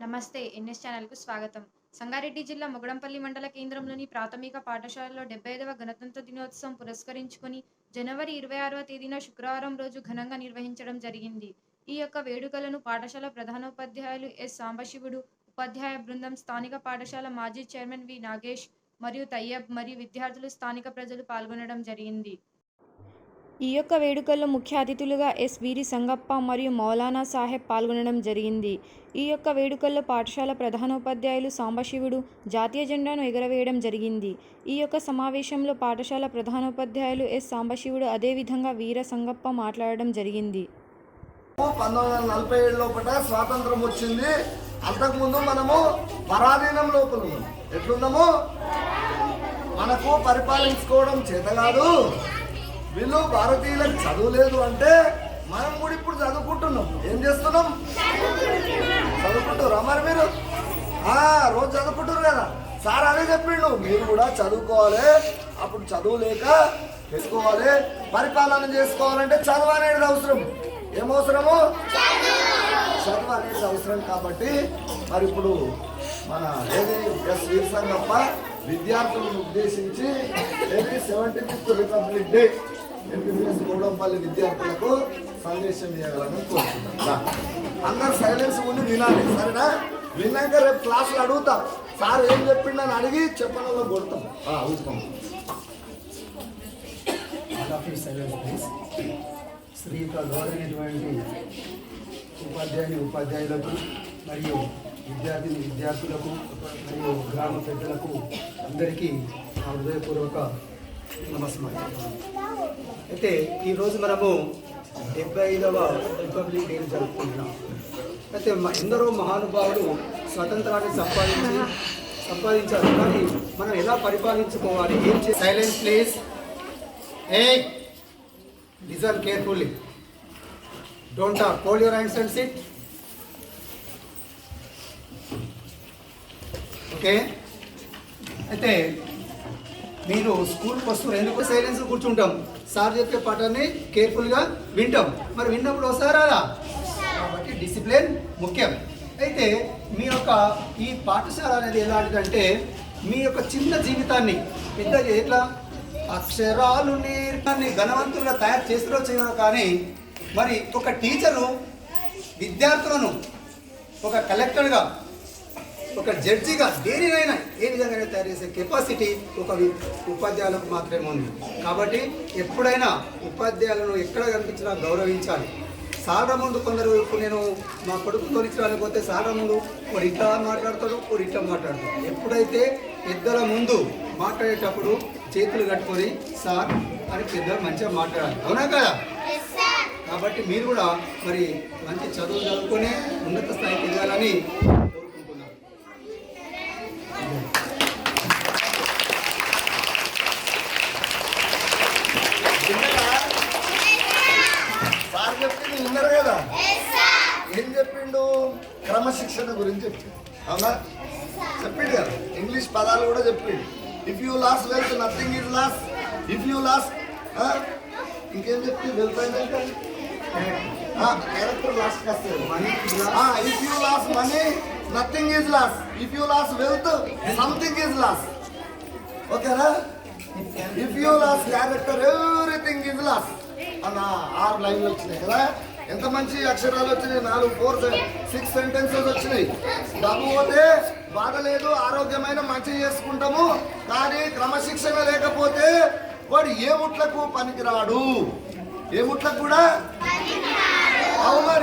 నమస్తే ఎన్ఎస్ ఛానల్కు స్వాగతం. సంగారెడ్డి జిల్లా మొగడంపల్లి మండల కేంద్రంలోని ప్రాథమిక పాఠశాలలో డెబ్బై ఐదవ గణతంత్ర దినోత్సవం పురస్కరించుకుని జనవరి ఇరవై ఆరవ తేదీన శుక్రవారం రోజు ఘనంగా నిర్వహించడం జరిగింది. ఈ యొక్క వేడుకలను పాఠశాల ప్రధానోపాధ్యాయులు ఎస్ సాంబశివుడు ఉపాధ్యాయ బృందం స్థానిక పాఠశాల మాజీ చైర్మన్ వి నాగేష్ మరియు తయ్యబ్ మరియు విద్యార్థులు స్థానిక ప్రజలు పాల్గొనడం జరిగింది. ఈ యొక్క వేడుకల్లో ముఖ్య అతిథులుగా ఎస్ వీరి సంగప్ప మరియు మౌలానా సాహెబ్ పాల్గొనడం జరిగింది. ఈ యొక్క వేడుకల్లో పాఠశాల ప్రధానోపాధ్యాయులు సాంబశివుడు జాతీయ జెండాను ఎగరవేయడం జరిగింది. ఈ యొక్క సమావేశంలో పాఠశాల ప్రధానోపాధ్యాయులు ఎస్ సాంబశివుడు అదేవిధంగా వీర సంగప్ప మాట్లాడడం జరిగింది. పంతొమ్మిది వందల నలభై ఏడు లోపల స్వాతంత్రం వచ్చింది. అంతకుముందు మనము పరాధీనం లోపల ఎట్లున్నాము? మనకు పరిపాలించుకోవడం చేత కాదు. వీళ్ళు భారతీయులకు చదువు లేదు అంటే మనం కూడా ఇప్పుడు చదువుకుంటున్నాం. ఏం చేస్తున్నాం? చదువుకుంటారా మరి మీరు? ఆ, రోజు చదువుకుంటారు కదా. సార్ అదే చెప్పిండు మీరు కూడా చదువుకోవాలి. అప్పుడు చదువు లేక పెట్టుకోవాలి. పరిపాలన చేసుకోవాలంటే చదువు అనేది అవసరం. ఏమవసరము? చదువు అనేది అవసరం కాబట్టి మరి ఇప్పుడు మన ఏది? ఎస్ వీర్సంగప్ప విద్యార్థులను ఉద్దేశించి ఏది? Seventy fifth republic day MPS Goudampalli విద్యార్థులకు సందేశం ఇవ్వాలని కోరుతున్నాను అందరు సైలెన్స్ ఉండి వినాలి సరేనా? విన్నాక రేపు క్లాసులు అడుగుతాం. సార్ ఏం చెప్పిండని అడిగి చెప్పడంలో కొడతాం. ఆ, ఊరుకోం. ఆఫీస్ గౌరవమైనటువంటి ఉపాధ్యాయుని ఉపాధ్యాయులకు మరియు విద్యార్థిని విద్యార్థులకు మరియు గ్రామ పెద్దలకు అందరికీ నా హృదయపూర్వక నమస్కారం అయితే ఈరోజు మనము డెబ్బై ఐదవ రిపబ్లిక్ డే జరుపుకుంటున్నాం. అయితే ఎందరో మహానుభావులు స్వతంత్రాన్ని సంపాదించి సంపాదించారు. కానీ మనం ఎలా పరిపాలించుకోవాలి? ఏం చే సైలెన్స్ ప్లీజ్ ఏ listen carefully don't talk. Hold your hands and sit. Okay అయితే మీరు స్కూల్కి వస్తున్నారు. ఎందుకు సైలెన్స్ కూర్చుంటాం. సార్ చెప్పే పాఠాన్ని కేర్ఫుల్గా వింటాం. మరి విన్నప్పుడు వస్తారా కాబట్టి డిసిప్లిన్ ముఖ్యం. అయితే మీ యొక్క ఈ పాఠశాల అనేది ఎలాంటిదంటే మీ యొక్క చిన్న జీవితాన్ని పెద్ద ఎట్లా? అక్షరాలు నేర్పని ఘనవంతులుగా తయారు చేస్తారో చేయరో కానీ మరి ఒక టీచరు విద్యార్థులను ఒక కలెక్టర్గా ఒక జడ్జిగా దేనినైనా ఏ విధంగా తయారు చేసే కెపాసిటీ ఒక ఉపాధ్యాయులకు మాత్రమే ఉంది. కాబట్టి ఎప్పుడైనా ఉపాధ్యాయులను ఎక్కడ కనిపించినా గౌరవించాలి. సార్ల ముందు కొందరు ఇప్పుడు నేను మా కొడుకు తోలించడానికి పోతే సార్ల ముందు ఒకడు ఇట్లా మాట్లాడతాడు ఒకడు ఇట్లా మాట్లాడతాడు. ఎప్పుడైతే పెద్దల ముందు మాట్లాడేటప్పుడు చేతులు కట్టుకొని సార్ అని పెద్దలు మంచిగా మాట్లాడాలి. అవునా కదా? కాబట్టి మీరు కూడా మరి మంచి చదువు చదువుకొని ఉన్నత స్థాయికి ఎదగాలని కోరుకుంటున్నాను విన్నారా? సార్ చెప్పింది విన్నారు కదా? ఏం చెప్పిండు? క్రమశిక్షణ గురించి చెప్పిండు. అవునా? చెప్పిండు కదా. ఇంగ్లీష్ పదాలు కూడా చెప్పిండు. If you lose wealth nothing is lost if you lose ఇంకేం చెప్తే వెల్త్ అంటే? క్యారెక్టర్ లాస్ట్ వస్తుంది money if you lose money nothing is lost if you lose wealth something is lost ఓకేనా? If you lose character everything is lost అన్న ఆరు లైన్లు వచ్చినాయి కదా? ఎంత మంచి అక్షరాలు వచ్చినాయి? నాలుగు ఫోర్ సిక్స్ సెంటెన్సెస్ వచ్చినాయి. డబ్బు పోతే బాధ లేదు ఆరోగ్యమైన మంచి చేసుకుంటాము. కానీ క్రమశిక్షణ లేకపోతే వాడు ఏ ముట్లకు పనికిరాడు? ఏ ముట్లకు కూడా? అవును